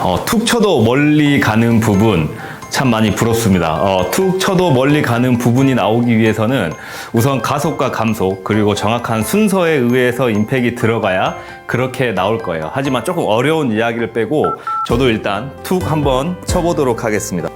어, 툭 쳐도 멀리 가는 부분 참 많이 부럽습니다. 어, 툭 쳐도 멀리 가는 부분이 나오기 위해서는 우선 가속과 감속 그리고 정확한 순서에 의해서 임팩이 들어가야 그렇게 나올 거예요. 하지만 조금 어려운 이야기를 빼고 저도 일단 툭 한번 쳐보도록 하겠습니다.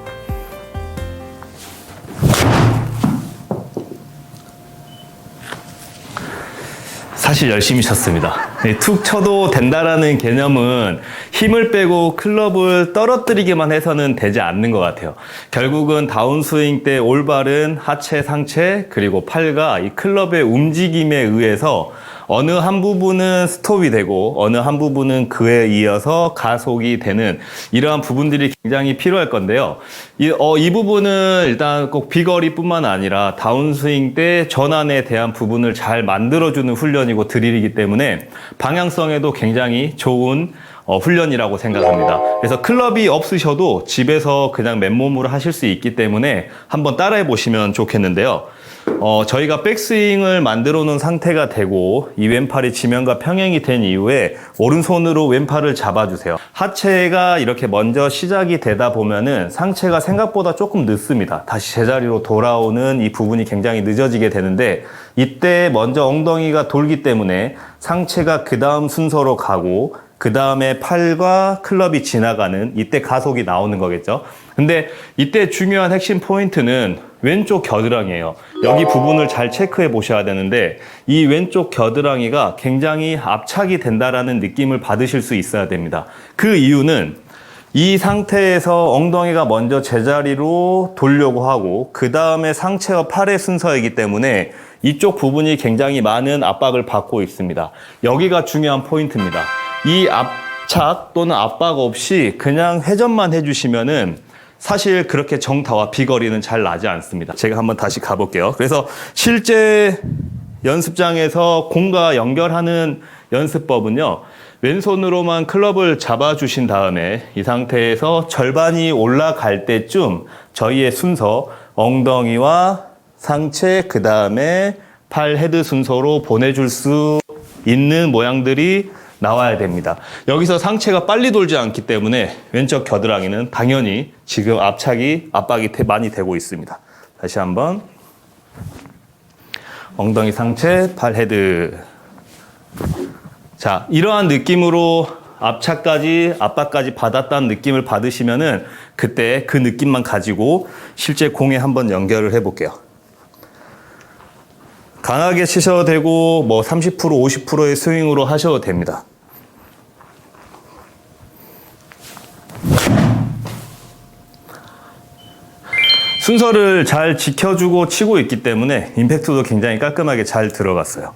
사실 열심히 쳤습니다. 네, 툭 쳐도 된다라는 개념은 힘을 빼고 클럽을 떨어뜨리기만 해서는 되지 않는 것 같아요. 결국은 다운스윙 때 올바른 하체, 상체, 그리고 팔과 이 클럽의 움직임에 의해서 어느 한 부분은 스톱이 되고 어느 한 부분은 그에 이어서 가속이 되는 이러한 부분들이 굉장히 필요할 건데요. 이, 어, 이 부분은 일단 꼭 비거리뿐만 아니라 다운스윙 때 전환에 대한 부분을 잘 만들어주는 훈련이고 드릴이기 때문에 방향성에도 굉장히 좋은 어, 훈련이라고 생각합니다. 그래서 클럽이 없으셔도 집에서 그냥 맨몸으로 하실 수 있기 때문에 한번 따라해 보시면 좋겠는데요. 어, 저희가 백스윙을 만들어 놓은 상태가 되고 이 왼팔이 지면과 평행이 된 이후에 오른손으로 왼팔을 잡아주세요. 하체가 이렇게 먼저 시작이 되다 보면은 상체가 생각보다 조금 늦습니다. 다시 제자리로 돌아오는 이 부분이 굉장히 늦어지게 되는데 이때 먼저 엉덩이가 돌기 때문에 상체가 그 다음 순서로 가고 그 다음에 팔과 클럽이 지나가는 이때 가속이 나오는 거겠죠. 근데 이때 중요한 핵심 포인트는 왼쪽 겨드랑이에요. 여기 부분을 잘 체크해 보셔야 되는데 이 왼쪽 겨드랑이가 굉장히 압착이 된다라는 느낌을 받으실 수 있어야 됩니다. 그 이유는 이 상태에서 엉덩이가 먼저 제자리로 돌려고 하고 그 다음에 상체와 팔의 순서이기 때문에 이쪽 부분이 굉장히 많은 압박을 받고 있습니다. 여기가 중요한 포인트입니다. 이 압착 또는 압박 없이 그냥 회전만 해주시면은 사실 그렇게 정타와 비거리는 잘 나지 않습니다. 제가 한번 다시 가볼게요. 그래서 실제 연습장에서 공과 연결하는 연습법은요. 왼손으로만 클럽을 잡아주신 다음에 이 상태에서 절반이 올라갈 때쯤 저희의 순서 엉덩이와 상체 그 다음에 팔 헤드 순서로 보내줄 수 있는 모양들이 나와야 됩니다. 여기서 상체가 빨리 돌지 않기 때문에 왼쪽 겨드랑이는 당연히 지금 압착이 압박이 되- 많이 되고 있습니다. 다시 한번 엉덩이 상체 팔 헤드 자 이러한 느낌으로 압착까지 압박까지 받았다는 느낌을 받으시면은 그때 그 느낌만 가지고 실제 공에 한번 연결을 해볼게요. 강하게 치셔도 되고 뭐 30% 50%의 스윙으로 하셔도 됩니다. 순서를 잘 지켜주고 치고 있기 때문에 임팩트도 굉장히 깔끔하게 잘 들어갔어요.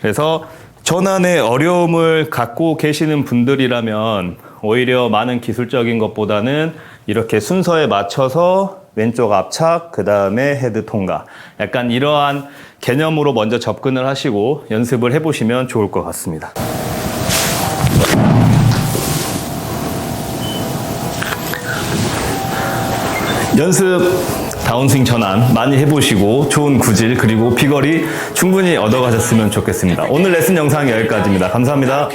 그래서 전환의 어려움을 갖고 계시는 분들이라면 오히려 많은 기술적인 것보다는 이렇게 순서에 맞춰서 왼쪽 압착, 그 다음에 헤드 통과. 약간 이러한 개념으로 먼저 접근을 하시고 연습을 해보시면 좋을 것 같습니다. 연습 다운스윙 전환 많이 해보시고 좋은 구질 그리고 비거리 충분히 얻어가셨으면 좋겠습니다. 오늘 레슨 영상 여기까지입니다. 감사합니다.